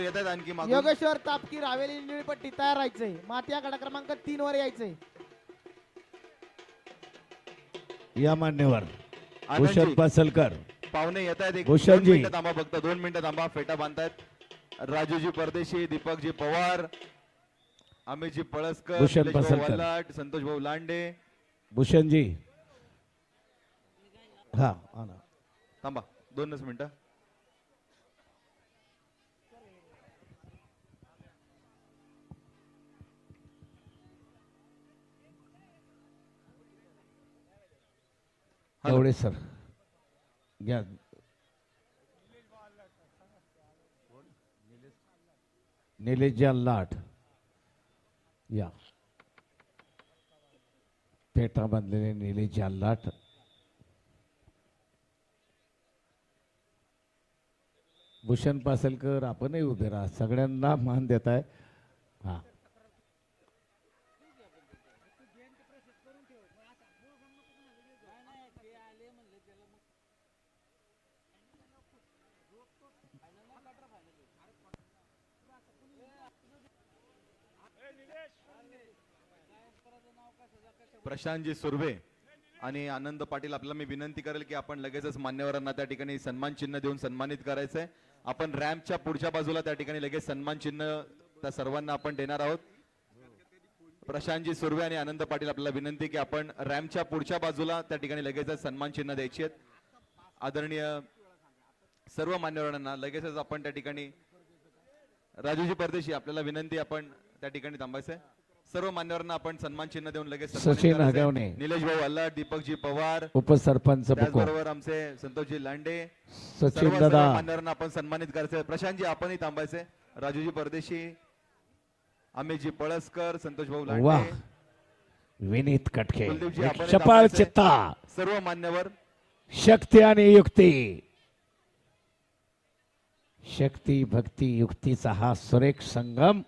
येत आहेत आणखी मागून. योगेश्वर तापकीर हवेली निळपट्टी तयार राहायचंय. माती आकडा क्रमांक तीन वर यायचंय. या मान्यवर भूषण आनंदजी, पासलकर. पाहुणे येत आहेत एक भूषणजी. दोन मिनिटं थांबा फक्त दोन मिनिटं थांबा फेटा बांधतायत. राजूजी परदेशी दीपकजी पवार अमितजी पळसकर भूषण निलेश भाऊ पासलकर. वल्लाट संतोष भाऊ लांडे. भूषणजी. हा आणा. थांबा दोनच मिनिटं. एवढे सर. घ्या. निलेजा लाट या. पेटा बांधलेले निलेश लाट भूषण पासलकर आपणही उभे राहा. सगळ्यांना मान देत आहे हा. प्रशांतजी सुर्वे आणि आनंद पाटील आपल्याला मी विनंती करेल की आपण लगेचच मान्यवरांना त्या ठिकाणी सन्मान चिन्ह देऊन सन्मानित करायचंय. आपण रॅम्पच्या पुढच्या बाजूला त्या ठिकाणी लगेच सन्मान चिन्ह त्या सर्वांना आपण देणार आहोत. प्रशांतजी सुर्वे आणि आनंद पाटील आपल्याला विनंती की आपण रॅम्पच्या पुढच्या बाजूला त्या ठिकाणी लगेचच सन्मान चिन्ह द्यायची आहेत. आदरणीय सर्व मान्यवरांना लगेचच आपण त्या ठिकाणी राजूजी परदेशी आपल्याला विनंती आपण त्या ठिकाणी थांबायचंय. सर्व मान्यवरांना आपण सन्मान चिन्ह देऊन लगेच सचिन. हगवणे. निलेश भाऊ अल्ला दीपकजी पवार उपसरपंच त्याचबरोबर आमचे संतोषजी लांडे. सचिन दादा. मान्यवरांना आपण सन्मानित करायचंय. प्रशांतजी आपणही थांबायचे राजूजी परदेशी अमितजी पळसकर संतोष भाऊ लांडे. विनीत कटके. चपाळ थांबायचंय. चित्ता. सर्व मान्यवर. शक्ती आणि युक्ती. शक्ती भक्ती युक्तीचा हा सुरेख संगम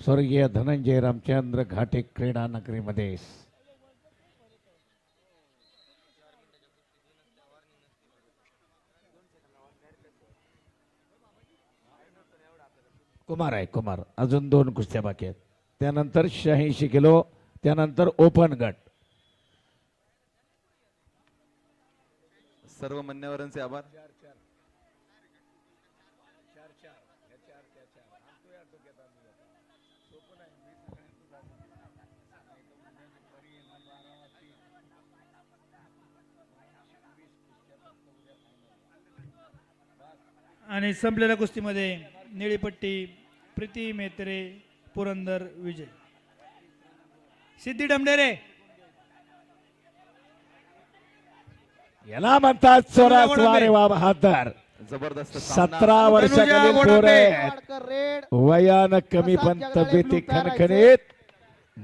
स्वर्गीय धनंजय रामचंद्र घाटे क्रीडा नगरीमध्ये. कुमार आहे कुमार. अजून दोन कुस्त्या बाकी आहेत. त्यानंतर शहाऐंशी किलो त्यानंतर ओपन गट. सर्व मान्यवरांचे आभार. आणि संपलेल्या कुस्तीमध्ये निळीपट्टी प्रीती मेत्रे पुरंदर विजय. सिद्धी डमडेरे. याला म्हणतात चोरा स्वारे वा बहादर. जबरदस्त सामना. सतरा वर्षाखालील पोर आहेत. वयानं कमी पण तब्येती खणखणीत.